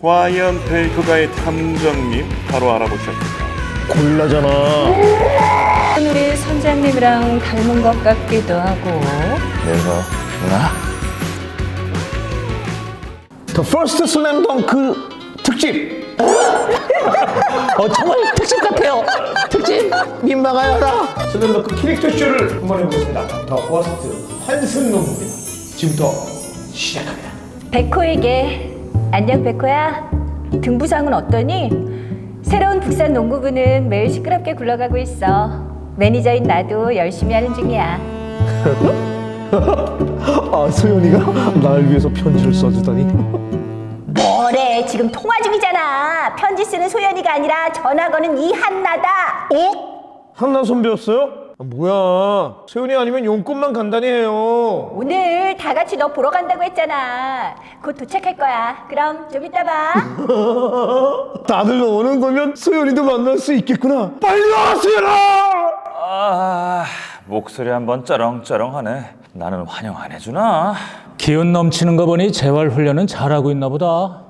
과연 베이커가의 탐정님 바로 알아보셨군요. 골라잖아. 우리 선장님이랑 닮은 것 같기도 하고 내가? The First Slam Dunk 특집. 어 정말 특집 같아요. 특집 민망하여라. 슬램 덩크 캐릭터 쇼를 한번 해보겠습니다. The First 환승 논문입니다. 지금부터 시작합니다. 백호에게 안녕 백호야 등 부상은 어떠니? 새로운 북산 농구부는 매일 시끄럽게 굴러가고 있어 매니저인 나도 열심히 하는 중이야 아 소연이가 날 위해서 편지를 써주다니. 뭐래 지금 통화 중이잖아 편지 쓰는 소연이가 아니라 전화 거는 이 한나다 어? 한나 선배였어요? 아, 뭐야 소연이 아니면 용건만 간단히 해요. 오늘 다 같이 너 보러 간다고 했잖아 곧 도착할 거야 그럼 좀 이따 봐 다들 오는 거면 소연이도 만날 수 있겠구나. 빨리 와 소연아. 아, 목소리 한번 쩌렁쩌렁하네. 나는 환영 안 해주나? 기운 넘치는 거 보니 재활 훈련은 잘하고 있나 보다.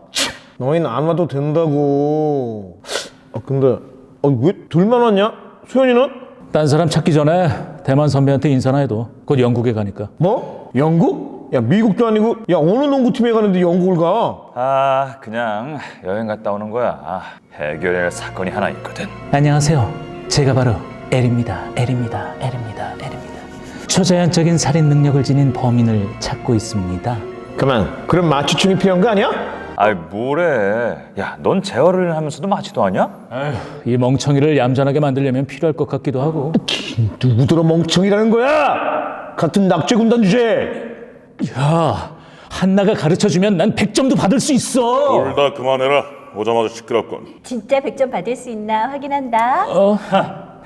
너희는 안 와도 된다고. 아 근데 아, 왜 둘만 왔냐? 소연이는? 딴 사람 찾기 전에 대만 선배한테 인사나 해도 곧 영국에 가니까. 뭐? 영국? 야 미국도 아니고 야 어느 농구팀에 가는데 영국을 가? 아, 그냥 여행 갔다 오는 거야. 아, 해결해야 할 사건이 하나 있거든. 안녕하세요. 제가 바로 엘입니다. 엘입니다. 엘입니다. 엘입니다. 초자연적인 살인 능력을 지닌 범인을 찾고 있습니다. 그만. 그럼 마취충이 필요한 거 아니야? 아이, 뭐래. 야, 넌 재활을 하면서도 마취도 하냐? 이 멍청이를 얌전하게 만들려면 필요할 것 같기도 하고. 누구더러 멍청이라는 거야? 같은 낙제 군단 주제. 야, 한나가 가르쳐주면 난 100점도 받을 수 있어. 둘 다 그만해라. 오자마자 시끄럽군. 진짜 100점 받을 수 있나 확인한다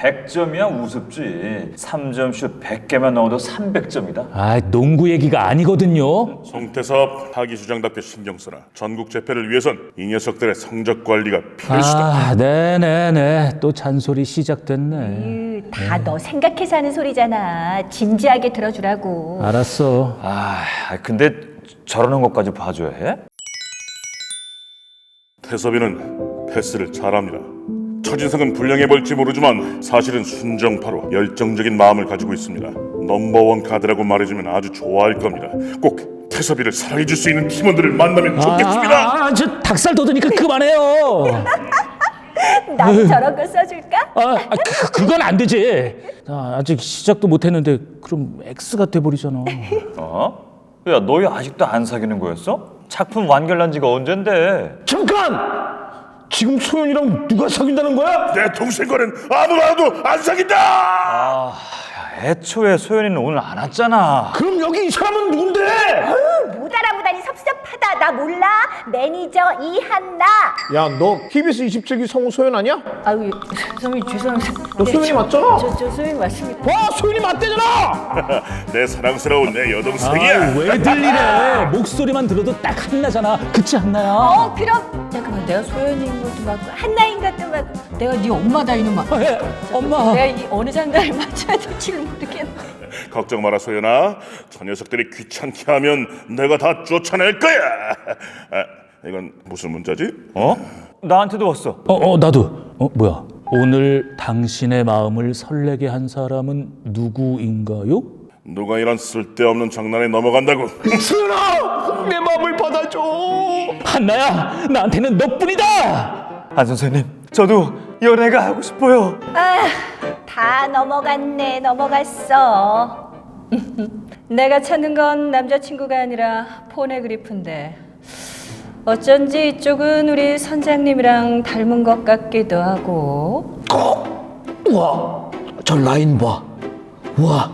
100점이야 우습지. 3점 슛 100개만 넣어도 300점이다. 아, 농구 얘기가 아니거든요. 송태섭 하기 주장답게 신경 써라. 전국 재패를 위해선 이 녀석들의 성적 관리가 필수다. 아, 네네네. 또 잔소리 시작됐네. 다 너 생각해서 하는 소리잖아 진지하게 들어주라고 알았어. 아, 근데 저러는 것까지 봐줘야 해? 태섭이는 패스를 잘합니다. 첫인상은 불량해 볼지 모르지만 사실은 순정파로 열정적인 마음을 가지고 있습니다. 넘버원 가드라고 말해주면 아주 좋아할 겁니다. 꼭 태섭이를 사랑해줄 수 있는 팀원들을 만나면 좋겠습니다. 아, 아, 저 닭살 돋으니까 그만해요. 나도 저런 거 써줄까? 아, 아, 그, 그건 안 되지. 아, 아직 시작도 못 했는데 그럼 X가 돼 버리잖아. 어? 야, 너희 아직도 안 사귀는 거였어? 작품 완결난 지가 언젠데? 잠깐! 지금 소연이랑 누가 사귄다는 거야? 내 동생과는 아무나도 안 사귄다. 야, 애초에 소연이는 오늘 안 왔잖아. 그럼 여기 이 사람은 누군데? 못 알아보 다니 섭섭하다 나 몰라 매니저 이한나 야, 너 KBS 27기 성우 소연 아니야? 아유 선생님 죄송합니다 너 소연이 맞잖아. 저, 저 소연이 맞습니다 와, 소연이 맞대잖아. 내 사랑스러운 내 여동생이야. 아, 왜 들리래? 목소리만 들어도 딱 한나잖아. 그치 한나야? 어 그럼 잠깐만 내가 소연인 것도 맞고 한나인 것도 맞고 내가 네 엄마다 이놈아 에, 엄마. 내가 이 어느 장단을 맞춰야 될지를 모르겠네 걱정 마라 소연아. 저 녀석들이 귀찮게 하면 내가 다 쫓 아낼 거야. 아, 이건 무슨 문자지? 어? 나한테도 왔어. 어, 어, 나도. 어, 뭐야? 오늘 당신의 마음을 설레게 한 사람은 누구인가요? 누가 이런 쓸데없는 장난에 넘어간다고? 소연아, 내 마음을 받아줘. 한나야, 나한테는 너뿐이다. 안 선생님, 저도 연애가 하고 싶어요. 다 넘어갔네 넘어갔어 내가 찾는 건 남자친구가 아니라 포네그리프인데 어쩐지 이쪽은 우리 선장님이랑 닮은 것 같기도 하고 와, 저 라인 봐. 와,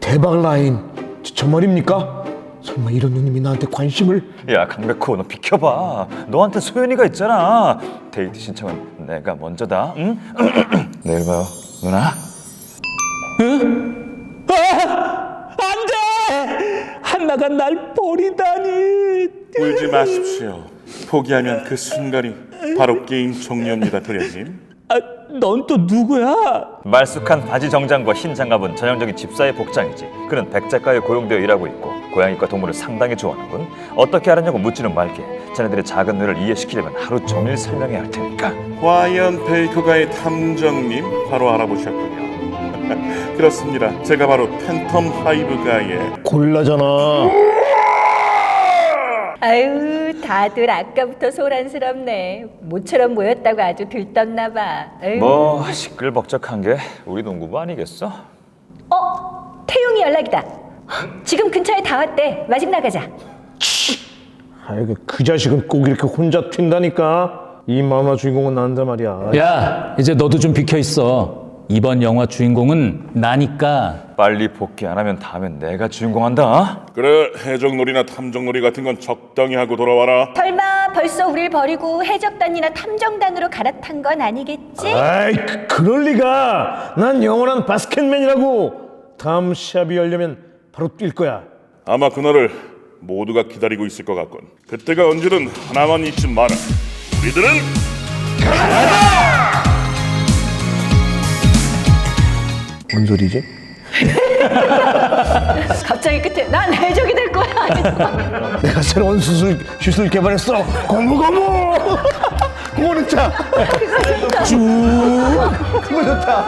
대박 라인. 저, 저 말입니까? 설마 이런 누님이 나한테 관심을? 야, 강백호, 너 비켜봐. 너한테 소연이가 있잖아. 데이트 신청은 내가 먼저다. 응? 내일 봐요, 누나. 안 돼! 한나가 날 버리다니. 울지 마십시오. 포기하면 그 순간이 바로 게임 종료입니다, 도련님. 아, 넌 또 누구야? 말쑥한 바지 정장과 흰 장갑은 전형적인 집사의 복장이지. 그는 백 작가에 고용되어 일하고 있고 고양이과 동물을 상당히 좋아하는군. 어떻게 알았냐고 묻지는 말게. 자네들의 작은 뇌를 이해시키려면 하루 종일 설명해야 할 테니까. 과연 베이커가의 탐정님 바로 알아보셨군요. 그렇습니다. 제가 바로 팬텀 하이브가의 골라잖아. 아유, 다들 아까부터 소란스럽네. 모처럼 모였다고 아주 들떴나 봐. 아유. 뭐 시끌벅적한 게 우리 농구부 아니겠어? 어, 태용이 연락이다. 지금 근처에 다 왔대. 마중 나가자. 아이고 그 자식은 꼭 이렇게 혼자 튄다니까. 이 만화 주인공은 난다 말이야. 야, 이제 너도 좀 비켜 있어. 이번 영화 주인공은 나니까. 빨리 복귀 안 하면 다음엔 내가 주인공 한다. 그래 해적놀이나 탐정놀이 같은 건 적당히 하고 돌아와라. 설마 벌써 우릴 버리고 해적단이나 탐정단으로 갈아탄 건 아니겠지? 아이 그, 그럴 리가. 난 영원한 바스켓맨이라고. 다음 시합이 열려면 바로 뛸 거야. 아마 그날을 모두가 기다리고 있을 것 같군. 그때가 언제든 하나만 잊지 마라. 우리들은 뭔 소리지? 갑자기 끝에 난 해적이 될 거야. 내가 새로운 수술 기술 개발했어. 고무 고무. 고무 넣자. 쭉. 그거 좋다.